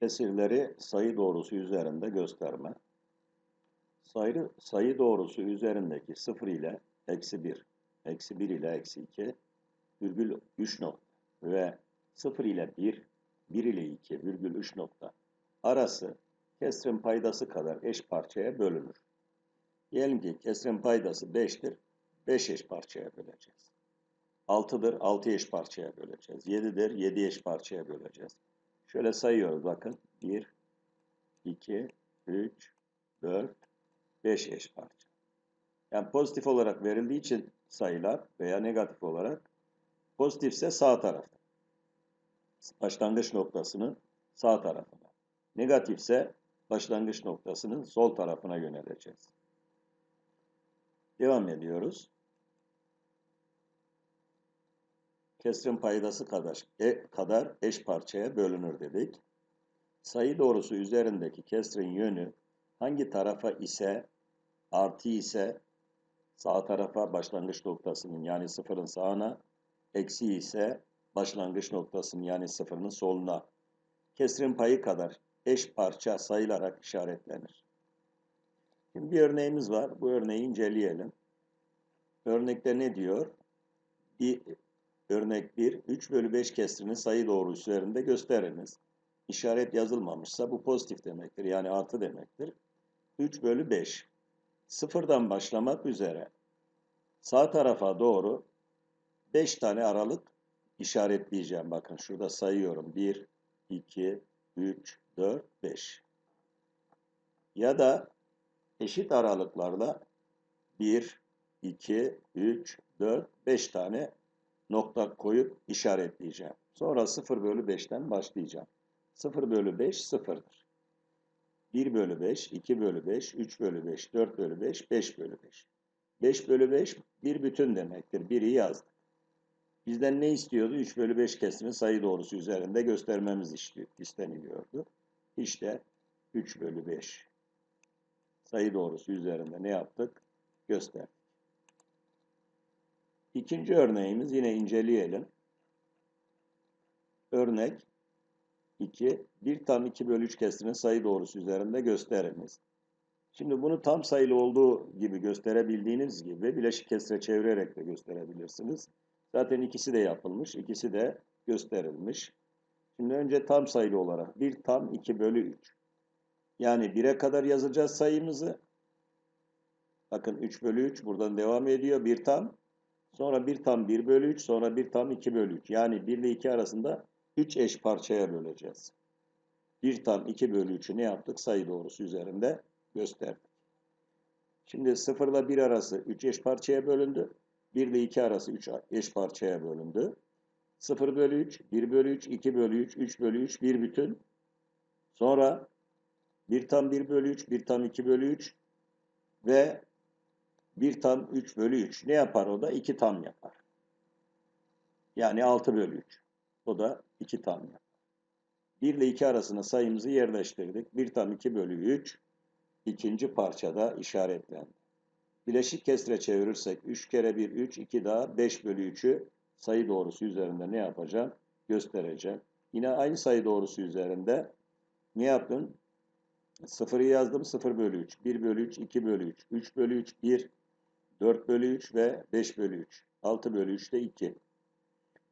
Kesirleri sayı doğrusu üzerinde gösterme. Sayı, sayı doğrusu üzerindeki 0 ile eksi 1, eksi 1 ile eksi 2, virgül 3 nokta ve 0 ile 1, 1 ile 2, virgül 3 nokta arası kesrin paydası kadar eş parçaya bölünür. Diyelim ki kesrin paydası 5'tir, 5 eş parçaya böleceğiz. 6'dır, 6 eş parçaya böleceğiz. 7'dir, 7 eş parçaya böleceğiz. Şöyle sayıyoruz bakın. 1, 2, 3, 4, 5 eş parça. Yani pozitif olarak verildiği için sayılar veya negatif olarak pozitifse sağ tarafta. Başlangıç noktasının sağ tarafına. Negatifse başlangıç noktasının sol tarafına yöneleceğiz. Devam ediyoruz. Kesrin paydası kadar, e, kadar eş parçaya bölünür dedik. Sayı doğrusu üzerindeki kesrin yönü hangi tarafa ise artı ise sağ tarafa başlangıç noktasının yani sıfırın sağına, eksi ise başlangıç noktasının yani sıfırın soluna kesrin payı kadar eş parça sayılarak işaretlenir. Şimdi bir örneğimiz var. Bu örneği inceleyelim. Örnekte ne diyor? Bir, örnek 1, 3 bölü 5 kesrini sayı doğrusu üzerinde gösteriniz. İşaret yazılmamışsa bu pozitif demektir. Yani artı demektir. 3 bölü 5. Sıfırdan başlamak üzere sağ tarafa doğru 5 tane aralık işaretleyeceğim. Bakın şurada sayıyorum. 1, 2, 3, 4, 5. Ya da eşit aralıklarla 1, 2, 3, 4, 5 tane nokta koyup işaretleyeceğim. Sonra 0 bölü 5'ten başlayacağım. 0 bölü 5 sıfırdır. 1 bölü 5, 2 bölü 5, 3 bölü 5, 4 bölü 5, 5 bölü 5. 5 bölü 5 bir bütün demektir. Biri yazdık. Bizden ne istiyordu? 3 bölü 5 kesimi sayı doğrusu üzerinde göstermemiz isteniliyordu. İşte 3 bölü 5 sayı doğrusu üzerinde ne yaptık? Gösterdik. İkinci örneğimiz yine inceleyelim. Örnek 2. 1 tam 2 bölü 3 kesrini sayı doğrusu üzerinde gösteriniz. Şimdi bunu tam sayılı olduğu gibi gösterebildiğiniz gibi bileşik kesre çevirerek de gösterebilirsiniz. Zaten ikisi de yapılmış, ikisi de gösterilmiş. Şimdi önce tam sayılı olarak 1 tam 2 bölü 3. Yani 1'e kadar yazacağız sayımızı. Bakın 3 bölü 3 buradan devam ediyor. 1 tam. Sonra 1 tam 1 bölü 3. Sonra 1 tam 2 bölü 3. Yani 1 ile 2 arasında 3 eş parçaya böleceğiz. 1 tam 2 bölü 3'ü ne yaptık? Sayı doğrusu üzerinde gösterdik. Şimdi 0 ile 1 arası 3 eş parçaya bölündü. 1 ile 2 arası 3 eş parçaya bölündü. 0 bölü 3, 1 bölü 3, 2 bölü 3, 3 bölü 3, 1 bütün. Sonra 1 tam 1 bölü 3, 1 tam 2 bölü 3 ve 1 tam 3 bölü 3. Ne yapar o da? 2 tam yapar. Yani 6 bölü 3. O da 2 tam yapar. 1 ile 2 arasında sayımızı yerleştirdik. 1 tam 2 bölü 3 ikinci parçada işaretlendi. Bileşik kesre çevirirsek 3 kere 1 3, 2 daha 5 bölü 3'ü sayı doğrusu üzerinde ne yapacağım? Göstereceğim. Yine aynı sayı doğrusu üzerinde ne yaptım? 0'ı yazdım 0 bölü 3, 1 bölü 3, 2 bölü 3, 3 bölü 3, 1, 4 bölü 3 ve 5 bölü 3. 6 bölü 3 de 2.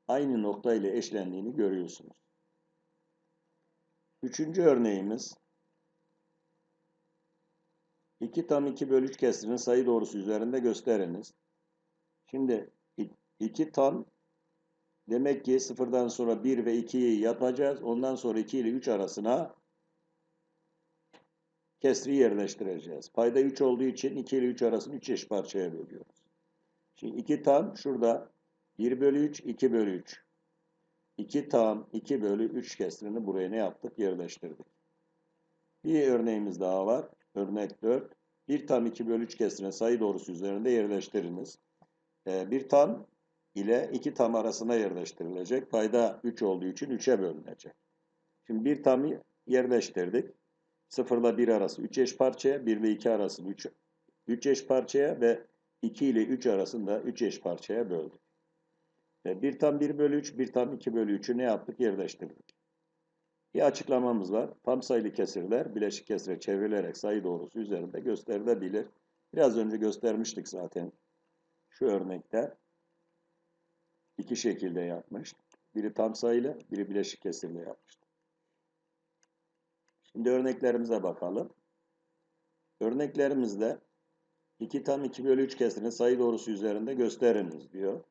Aynı nokta ile eşlendiğini görüyorsunuz. Üçüncü örneğimiz 2 tam 2 bölü 3 kesirini sayı doğrusu üzerinde gösteriniz. Şimdi 2 tam demek ki sıfırdan sonra 1 ve 2'yi yapacağız. Ondan sonra 2 ile 3 arasına kesri yerleştireceğiz. Payda 3 olduğu için 2 ile 3 arasını 3 eş parçaya bölüyoruz. Şimdi 2 tam şurada 1 bölü 3, 2 bölü 3. 2 tam 2 bölü 3 kesrini buraya ne yaptık? Yerleştirdik. Bir örneğimiz daha var. Örnek 4. 1 tam 2 bölü 3 kesrini sayı doğrusu üzerinde yerleştiriniz. 1 tam ile 2 tam arasına yerleştirilecek. Payda 3 olduğu için 3'e bölünecek. Şimdi 1 tam yerleştirdik. 0 ile 1 arası 3 eş parçaya, 1 ile 2 arası 3, 3 eş parçaya ve 2 ile 3 arasında 3 eş parçaya böldük. Ve 1 tam 1 bölü 3, 1 tam 2 bölü 3'ü ne yaptık? Yerleştirdik. Bir açıklamamız var. Tam sayılı kesirler bileşik kesire çevrilerek sayı doğrusu üzerinde gösterilebilir. Biraz önce göstermiştik zaten şu örnekte. iki şekilde yapmış. Biri tam sayılı, biri bileşik kesirle yapmıştı. Şimdi örneklerimize bakalım. Örneklerimizde 2 tam 2 bölü 3 kesirini sayı doğrusu üzerinde gösteriniz diyor.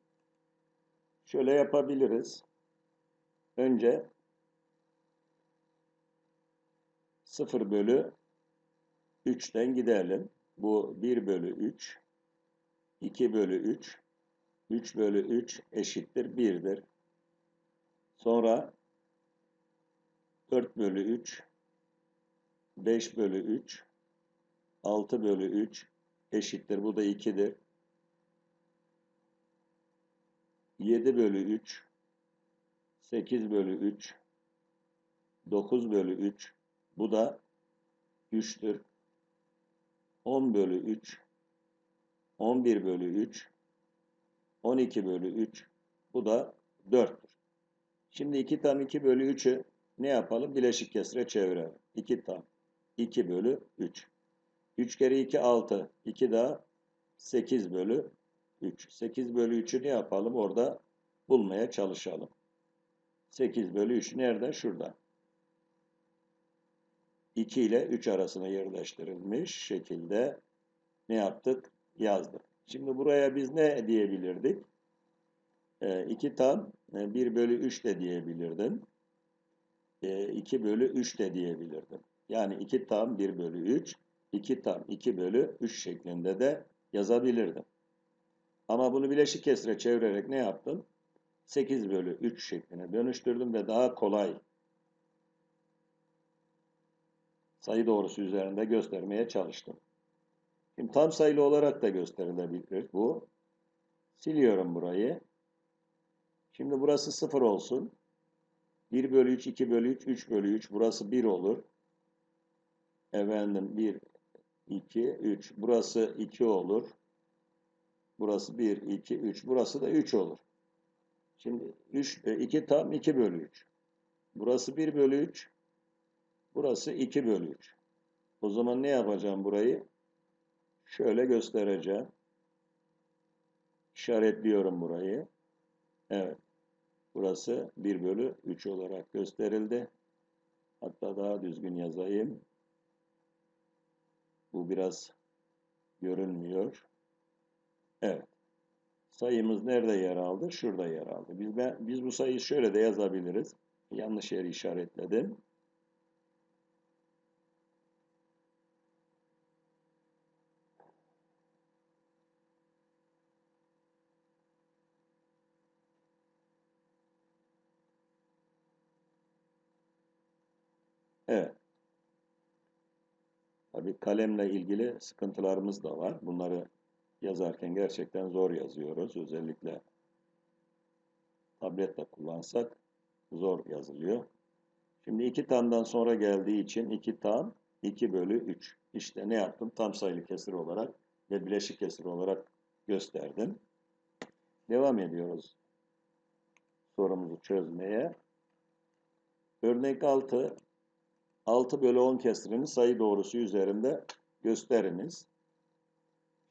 Şöyle yapabiliriz. Önce 0 bölü 3'ten gidelim. Bu 1 bölü 3, 2 bölü 3, 3 bölü 3 eşittir 1'dir. Sonra 4 bölü 3, 5 bölü 3, 6 bölü 3 eşittir. Bu da 2'dir. 7 bölü 3, 8 bölü 3, 9 bölü 3, bu da 3'tür. 10 bölü 3, 11 bölü 3, 12 bölü 3, bu da 4'tür. Şimdi 2 tam 2 bölü 3'ü ne yapalım? Bileşik kesire çevirelim. 2 tam 2 bölü 3. 3 kere 2 6. 2 daha 8 bölü 3. 8 bölü 3'ü ne yapalım? Orada bulmaya çalışalım. 8 bölü 3 nerede? Şurada. 2 ile 3 arasına yerleştirilmiş şekilde ne yaptık? Yazdık. Şimdi buraya biz ne diyebilirdik? 2 tam 1 bölü 3 de diyebilirdim. 2 bölü 3 de diyebilirdim. Yani 2 tam 1 bölü 3, 2 tam 2 bölü 3 şeklinde de yazabilirdim. Ama bunu bileşik kesire çevirerek ne yaptım? 8 bölü 3 şekline dönüştürdüm ve daha kolay sayı doğrusu üzerinde göstermeye çalıştım. Şimdi tam sayılı olarak da gösterilebilir bu. Siliyorum burayı. Şimdi burası 0 olsun. 1 bölü 3, 2 bölü 3, 3 bölü 3. Burası 1 olur. Efendim 1, 2, 3. Burası 2 olur. Burası 1, 2, 3. Burası da 3 olur. Şimdi 3, 2 tam 2 bölü 3. Burası 1 bölü 3. Burası 2 bölü 3. O zaman ne yapacağım burayı? Şöyle göstereceğim. İşaretliyorum burayı. Evet. Burası 1 bölü 3 olarak gösterildi. Hatta daha düzgün yazayım. Bu biraz görünmüyor. Evet. Sayımız nerede yer aldı? Şurada yer aldı. Biz, ben, biz bu sayıyı şöyle de yazabiliriz. Yanlış yeri işaretledim. Evet. Tabii kalemle ilgili sıkıntılarımız da var. Bunları yazarken gerçekten zor yazıyoruz. Özellikle tabletle kullansak zor yazılıyor. Şimdi iki tamdan sonra geldiği için iki tam 2 bölü 3. İşte ne yaptım? Tam sayılı kesir olarak ve bileşik kesir olarak gösterdim. Devam ediyoruz sorumuzu çözmeye. Örnek 6 6 bölü 10 kesirini sayı doğrusu üzerinde gösteriniz.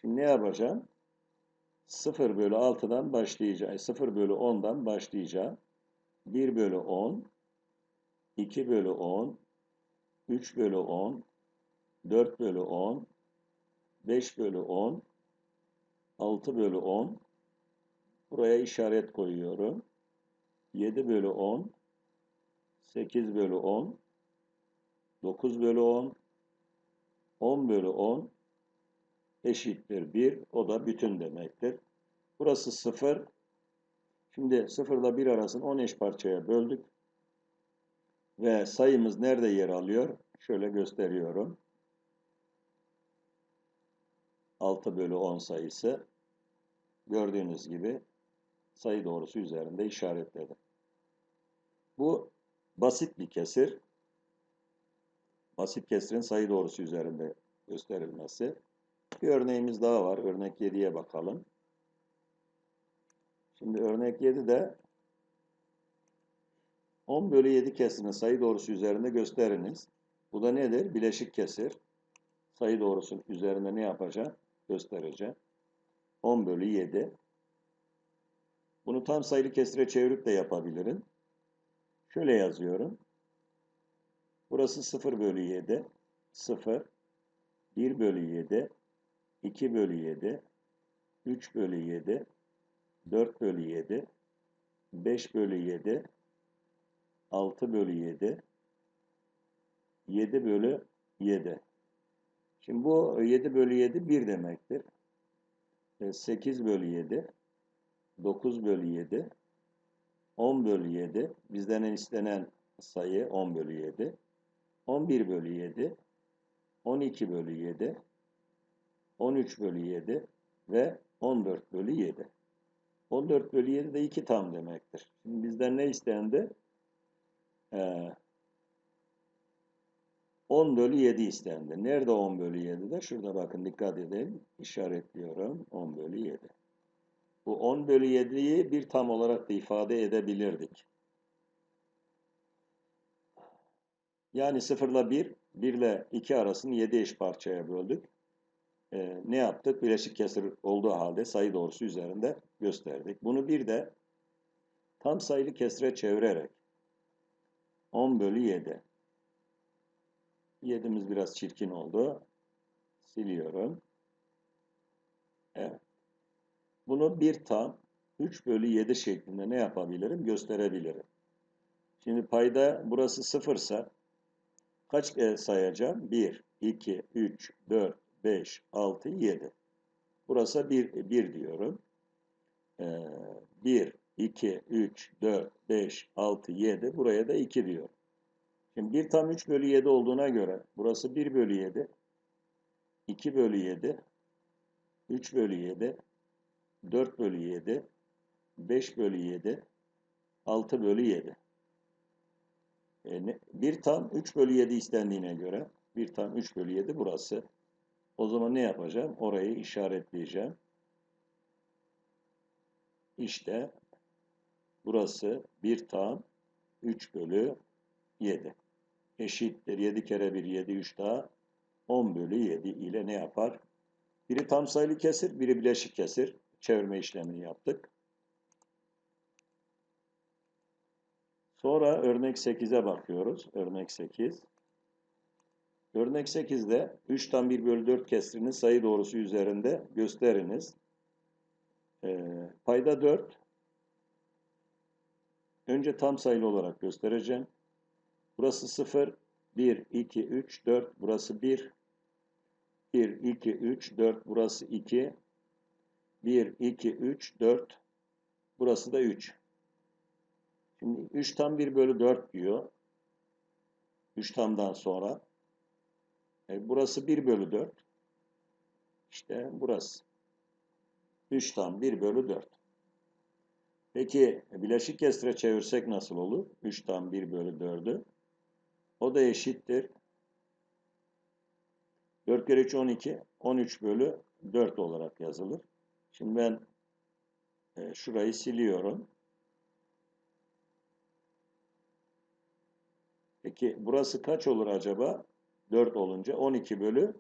Şimdi ne yapacağım? 0 bölü 6'dan başlayacağım. 0 bölü 10'dan başlayacağım. 1 bölü 10, 2 bölü 10, 3 bölü 10, 4 bölü 10, 5 bölü 10, 6 bölü 10. Buraya işaret koyuyorum. 7 bölü 10, 8 bölü 10, 9 bölü 10, 10 bölü 10 eşittir 1. O da bütün demektir. Burası 0. Şimdi 0 ile 1 arasını 10 eş parçaya böldük. Ve sayımız nerede yer alıyor? Şöyle gösteriyorum. 6 bölü 10 sayısı. Gördüğünüz gibi sayı doğrusu üzerinde işaretledim. Bu basit bir kesir basit kesirin sayı doğrusu üzerinde gösterilmesi. Bir örneğimiz daha var. Örnek 7'ye bakalım. Şimdi örnek 7'de 10 bölü 7 kesirini sayı doğrusu üzerinde gösteriniz. Bu da nedir? Bileşik kesir. Sayı doğrusu üzerinde ne yapacağım? Göstereceğim. 10 bölü 7. Bunu tam sayılı kesire çevirip de yapabilirim. Şöyle yazıyorum. Burası 0 bölü 7. 0. 1 bölü 7. 2 bölü 7. 3 bölü 7. 4 bölü 7. 5 bölü 7. 6 bölü 7. 7 bölü 7. Şimdi bu 7 bölü 7 1 demektir. 8 bölü 7. 9 bölü 7. 10 bölü 7. Bizden istenen sayı 10 bölü 7. 11 bölü 7. 12 bölü 7. 13 bölü 7 ve 14 bölü 7. 14 bölü 7 de 2 tam demektir. Şimdi bizden ne istendi? Ee, 10 bölü 7 istendi. Nerede 10 bölü 7 de? Şurada bakın dikkat edin. İşaretliyorum. 10 bölü 7. Bu 10 bölü 7'yi bir tam olarak da ifade edebilirdik. Yani 0 ile 1, 1 ile 2 arasını 7 eş parçaya böldük. Ee, ne yaptık? Bileşik kesir olduğu halde sayı doğrusu üzerinde gösterdik. Bunu bir de tam sayılı kesire çevirerek 10 bölü 7. 7'miz biraz çirkin oldu. Siliyorum. Evet. Bunu bir tam 3 bölü 7 şeklinde ne yapabilirim? Gösterebilirim. Şimdi payda burası 0 ise kaç e, sayacağım? 1, 2, 3, 4, 5, 6, 7. Burası 1, 1 diyorum. Ee, 1, 2, 3, 4, 5, 6, 7. Buraya da 2 diyorum. Şimdi 1 tam 3 bölü 7 olduğuna göre burası 1 bölü 7, 2 bölü 7, 3 bölü 7, 4 bölü 7, 5 bölü 7, 6 bölü 7. Yani 1 tam 3 bölü 7 istendiğine göre 1 tam 3 bölü 7 burası. O zaman ne yapacağım? Orayı işaretleyeceğim. İşte burası 1 tam 3 bölü 7 eşittir. 7 kere 1 7 3 daha 10 bölü 7 ile ne yapar? Biri tam sayılı kesir, biri bileşik kesir. Çevirme işlemini yaptık. Sonra örnek 8'e bakıyoruz. Örnek 8. Örnek 8'de 3 tam 1 bölü 4 kesirini sayı doğrusu üzerinde gösteriniz. Ee, payda 4. Önce tam sayılı olarak göstereceğim. Burası 0, 1, 2, 3, 4. Burası 1. 1, 2, 3, 4. Burası 2. 1, 2, 3, 4. Burası da 3. Şimdi 3 tam 1 bölü 4 diyor. 3 tamdan sonra. E, burası 1 bölü 4. İşte burası. 3 tam 1 bölü 4. Peki bileşik kesire çevirsek nasıl olur? 3 tam 1 bölü 4'ü. O da eşittir. 4 kere 3 12. 13 bölü 4 olarak yazılır. Şimdi ben e, şurayı siliyorum. Peki burası kaç olur acaba? 4 olunca 12 bölü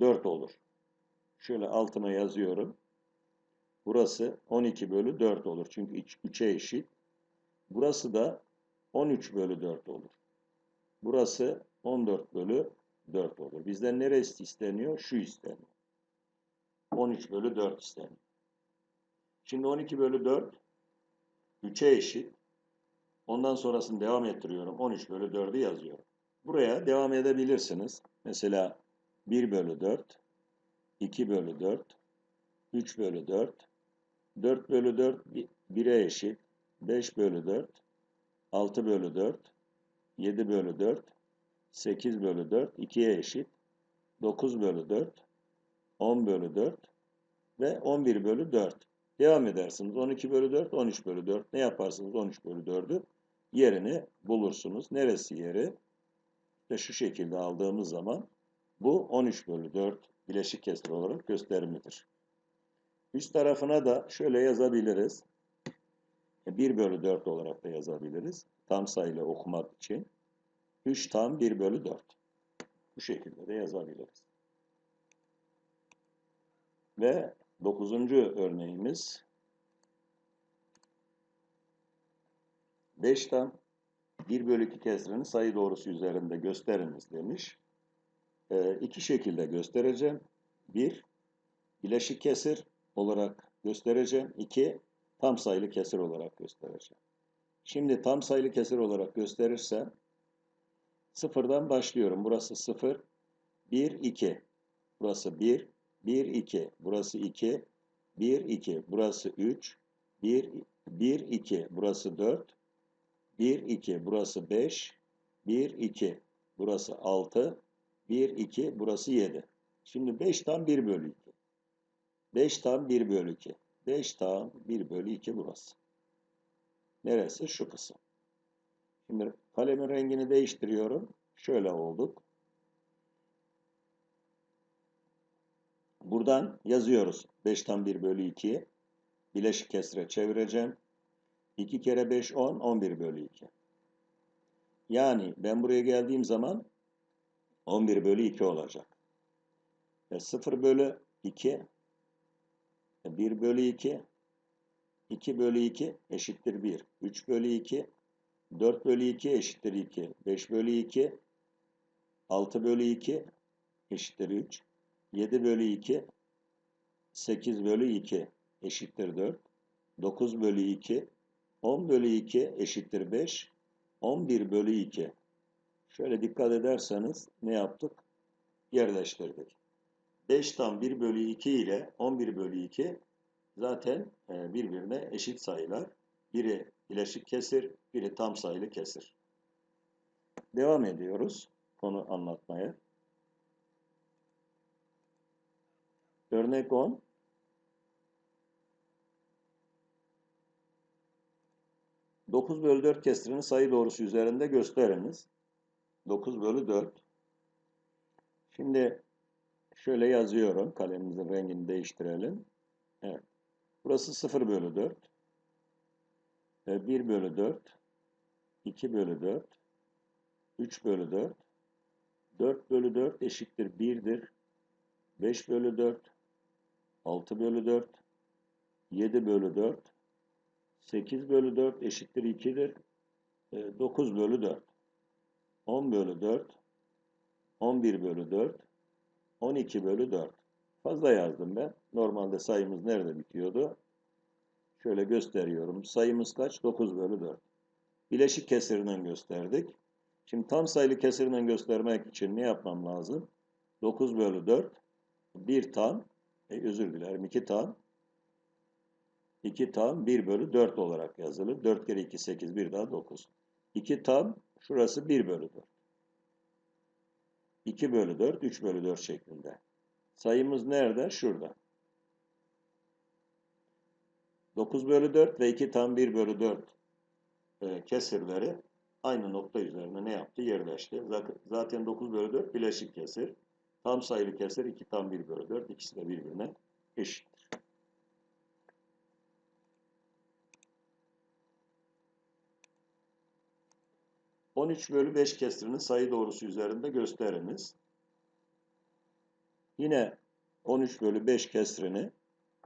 4 olur. Şöyle altına yazıyorum. Burası 12 bölü 4 olur. Çünkü 3'e eşit. Burası da 13 bölü 4 olur. Burası 14 bölü 4 olur. Bizden neresi isteniyor? Şu isteniyor. 13 bölü 4 isteniyor. Şimdi 12 bölü 4 3'e eşit. Ondan sonrasını devam ettiriyorum. 13 bölü 4'ü yazıyorum. Buraya devam edebilirsiniz. Mesela 1 bölü 4, 2 bölü 4, 3 bölü 4, 4 bölü 4 1'e eşit, 5 bölü 4, 6 bölü 4, 7 bölü 4, 8 bölü 4, 2'ye eşit, 9 bölü 4, 10 bölü 4 ve 11 bölü 4. Devam edersiniz. 12 bölü 4, 13 bölü 4. Ne yaparsınız 13 bölü 4'ü? Yerini bulursunuz. Neresi yeri? İşte şu şekilde aldığımız zaman bu 13 bölü 4 bileşik kesir olarak gösterimidir. Üst tarafına da şöyle yazabiliriz. 1 bölü 4 olarak da yazabiliriz. Tam sayılı okumak için. 3 tam 1 bölü 4. Bu şekilde de yazabiliriz. Ve dokuzuncu örneğimiz 5 tam 1 bölü 2 kesrini sayı doğrusu üzerinde gösteriniz demiş. Ee, iki şekilde göstereceğim. Bir, bileşik kesir olarak göstereceğim. İki, tam sayılı kesir olarak göstereceğim. Şimdi tam sayılı kesir olarak gösterirsem sıfırdan başlıyorum. Burası sıfır, bir, iki. Burası bir, bir, iki. Burası iki, bir, iki. Burası üç, bir, bir, iki. Burası dört, 1, 2, burası 5, 1, 2, burası 6, 1, 2, burası 7. Şimdi 5 tam 1 bölü 2. 5 tam 1 bölü 2. 5 tam 1 bölü 2 burası. Neresi? Şu kısım. Şimdi kalemin rengini değiştiriyorum. Şöyle olduk. Buradan yazıyoruz. 5 tam 1 bölü 2'yi. Bileşik kesre çevireceğim. 2 kere 5 10, 11 bölü 2. Yani ben buraya geldiğim zaman 11 bölü 2 olacak. E 0 bölü 2, 1 bölü 2, 2 bölü 2 eşittir 1. 3 bölü 2, 4 bölü 2 eşittir 2. 5 bölü 2, 6 bölü 2 eşittir 3. 7 bölü 2, 8 bölü 2 eşittir 4. 9 bölü 2 10 bölü 2 eşittir 5. 11 bölü 2. Şöyle dikkat ederseniz ne yaptık? Yerleştirdik. 5 tam 1 bölü 2 ile 11 bölü 2 zaten e, birbirine eşit sayılar. Biri bileşik kesir, biri tam sayılı kesir. Devam ediyoruz konu anlatmaya. Örnek 10. 9 bölü 4 kesirini sayı doğrusu üzerinde gösteriniz. 9 bölü 4. Şimdi şöyle yazıyorum. Kalemimizin rengini değiştirelim. Evet. Burası 0 bölü 4. 1 bölü 4. 2 bölü 4. 3 bölü 4. 4 bölü 4 eşittir 1'dir. 5 bölü 4. 6 bölü 4. 7 bölü 4. 8 bölü 4 eşittir 2'dir. 9 e, bölü 4. 10 bölü 4. 11 bölü 4. 12 bölü 4. Fazla yazdım ben. Normalde sayımız nerede bitiyordu? Şöyle gösteriyorum. Sayımız kaç? 9 bölü 4. Bileşik kesirinden gösterdik. Şimdi tam sayılı kesirinden göstermek için ne yapmam lazım? 9 bölü 4. 1 tam. E, özür dilerim. 2 tam. 2 tam 1 bölü 4 olarak yazılır. 4 kere 2 8 1 daha 9. 2 tam şurası 1 bölü 4. 2 bölü 4 3 bölü 4 şeklinde. Sayımız nerede? Şurada. 9 bölü 4 ve 2 tam 1 bölü 4 e, kesirleri aynı nokta üzerine ne yaptı? Yerleşti. Zaten 9 bölü 4 bileşik kesir. Tam sayılı kesir 2 tam 1 bölü 4. İkisi de birbirine eşit. 13 bölü 5 kesirini sayı doğrusu üzerinde gösteriniz. Yine 13 bölü 5 kesirini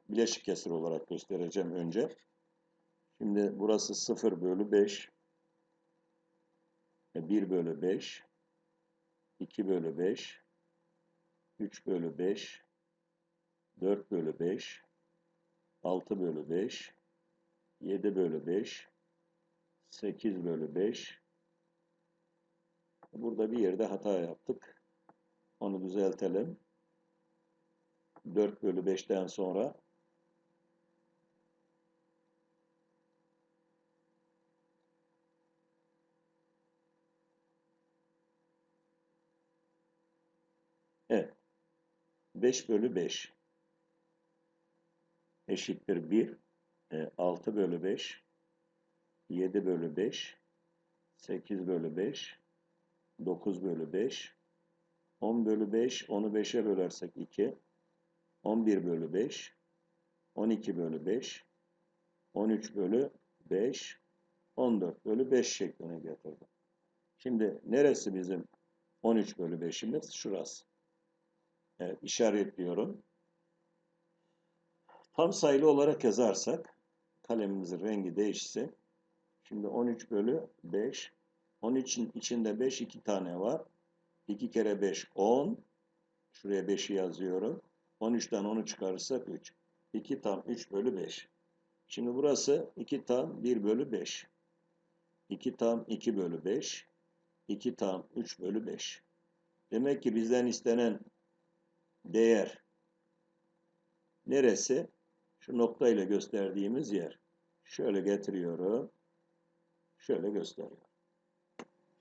bileşik kesir olarak göstereceğim önce. Şimdi burası 0 bölü 5, 1 bölü 5, 2 bölü 5, 3 bölü 5, 4 bölü 5, 6 bölü 5, 7 bölü 5, 8 bölü 5, Burada bir yerde hata yaptık. Onu düzeltelim. 4 bölü 5'ten sonra Evet. 5 bölü 5 eşittir 1. 6 e, bölü 5 7 bölü 5 8 bölü 5 9 bölü 5. 10 bölü 5, 10'u 5'e bölersek 2. 11 bölü 5. 12 bölü 5. 13 bölü 5, 14 bölü 5 şekline getirdim. Şimdi neresi bizim 13 bölü 5'imiz? Şurası. Evet, işaretliyorum. Tam sayılı olarak yazarsak, kalemimizin rengi değişse, şimdi 13 bölü 5, 13'ün içinde 5 iki tane var. 2 kere 5, 10. Şuraya 5'i yazıyorum. 13'ten 10'u çıkarırsak 3. 2 tam 3 bölü 5. Şimdi burası 2 tam 1 bölü 5. 2 tam 2 bölü 5. 2 tam 3 bölü 5. Demek ki bizden istenen değer neresi? Şu noktayla gösterdiğimiz yer. Şöyle getiriyorum. Şöyle gösteriyorum.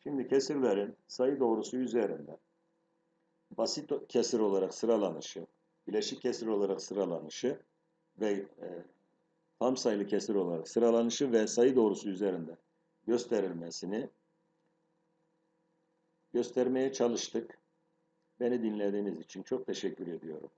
Şimdi kesirlerin sayı doğrusu üzerinde basit kesir olarak sıralanışı, bileşik kesir olarak sıralanışı ve e, tam sayılı kesir olarak sıralanışı ve sayı doğrusu üzerinde gösterilmesini göstermeye çalıştık. Beni dinlediğiniz için çok teşekkür ediyorum.